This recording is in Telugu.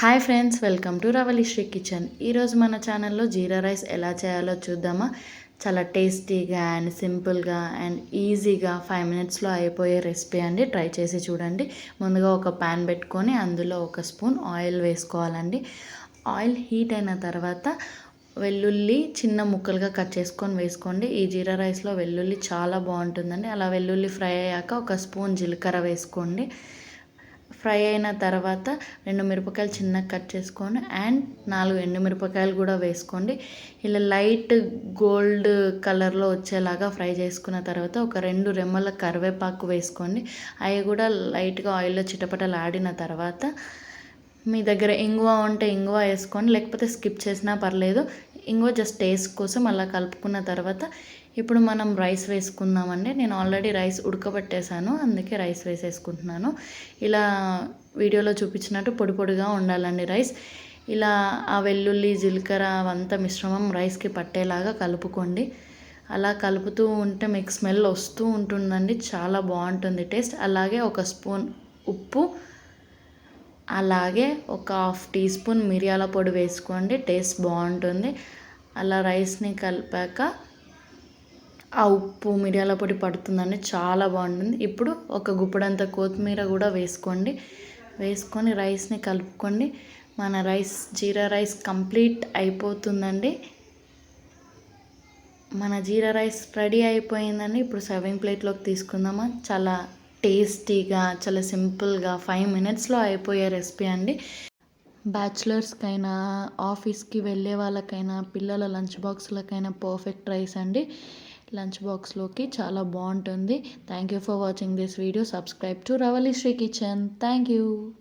Hi friends welcome to Ravalisri kitchen. ఈరోజు మన ఛానల్లో జీరా రైస్ ఎలా చేయాలో చూద్దామా. చాలా టేస్టీగా అండ్ సింపుల్గా అండ్ ఈజీగా ఫైవ్ మినిట్స్లో అయిపోయే రెసిపీ అండి. ట్రై చేసి చూడండి. ముందుగా ఒక ప్యాన్ పెట్టుకొని అందులో ఒక స్పూన్ ఆయిల్ వేసుకోవాలండి. ఆయిల్ హీట్ అయిన తర్వాత వెల్లుల్లి చిన్న ముక్కలుగా కట్ చేసుకొని వేసుకోండి. ఈ జీరా రైస్లో వెల్లుల్లి చాలా బాగుంటుందండి. అలా వెల్లుల్లి ఫ్రై అయ్యాక ఒక స్పూన్ జీలకర్ర వేసుకోండి. ఫ్రై అయిన తర్వాత రెండు మిరపకాయలు చిన్నగా కట్ చేసుకొని అండ్ నాలుగు ఎండు మిరపకాయలు కూడా వేసుకోండి. ఇలా లైట్ గోల్డ్ కలర్లో వచ్చేలాగా ఫ్రై చేసుకున్న తర్వాత ఒక రెండు రెమ్మల కరివేపాకు వేసుకోండి. అవి కూడా లైట్గా ఆయిల్లో చిటపటలు ఆడిన తర్వాత మీ దగ్గర ఇంగువ ఉంటే ఇంగువ వేసుకోండి. లేకపోతే స్కిప్ చేసినా పర్లేదు. ఇంగువ జస్ట్ టేస్ట్ కోసం అలా కలుపుకున్న తర్వాత ఇప్పుడు మనం రైస్ వేసుకుందామండి. నేను ఆల్రెడీ రైస్ ఉడకబెట్టేశాను. అందుకే రైస్ వేసేసుకుంటున్నాను. ఇలా వీడియోలో చూపించినట్టు పొడి పొడిగా ఉండాలండి రైస్. ఇలా ఆ వెల్లుల్లి జీలకర్ర అవంతా మిశ్రమం రైస్కి పట్టేలాగా కలుపుకోండి. అలా కలుపుతూ ఉంటే మీకు స్మెల్ వస్తూ ఉంటుందండి. చాలా బాగుంటుంది టేస్ట్. అలాగే ఒక స్పూన్ ఉప్పు అలాగే ఒక హాఫ్ టీ స్పూన్ మిరియాల పొడి వేసుకోండి. టేస్ట్ బాగుంటుంది. అలా రైస్ని కలిపాక ఆ ఉప్పు మిరియాల పొడి పడుతుందండి. చాలా బాగుంటుంది. ఇప్పుడు ఒక గుప్పడంత కొత్తిమీర కూడా వేసుకోండి. వేసుకొని రైస్ని కలుపుకోండి. మన రైస్ జీరా రైస్ కంప్లీట్ అయిపోతుందండి. మన జీరా రైస్ రెడీ అయిపోయిందండి. ఇప్పుడు సర్వింగ్ ప్లేట్లోకి తీసుకుందామా. చాలా టేస్టీగా చాలా సింపుల్గా ఫైవ్ మినిట్స్లో అయిపోయే రెసిపీ అండి. బ్యాచిలర్స్కైనా ఆఫీస్కి వెళ్ళే వాళ్ళకైనా పిల్లల లంచ్ బాక్స్లకైనా పర్ఫెక్ట్ రైస్ అండి. లంచ్ బాక్స్లోకి చాలా బాగుంటుంది. Thank you for watching this video. Subscribe to Ravali Sri kitchen. Thank you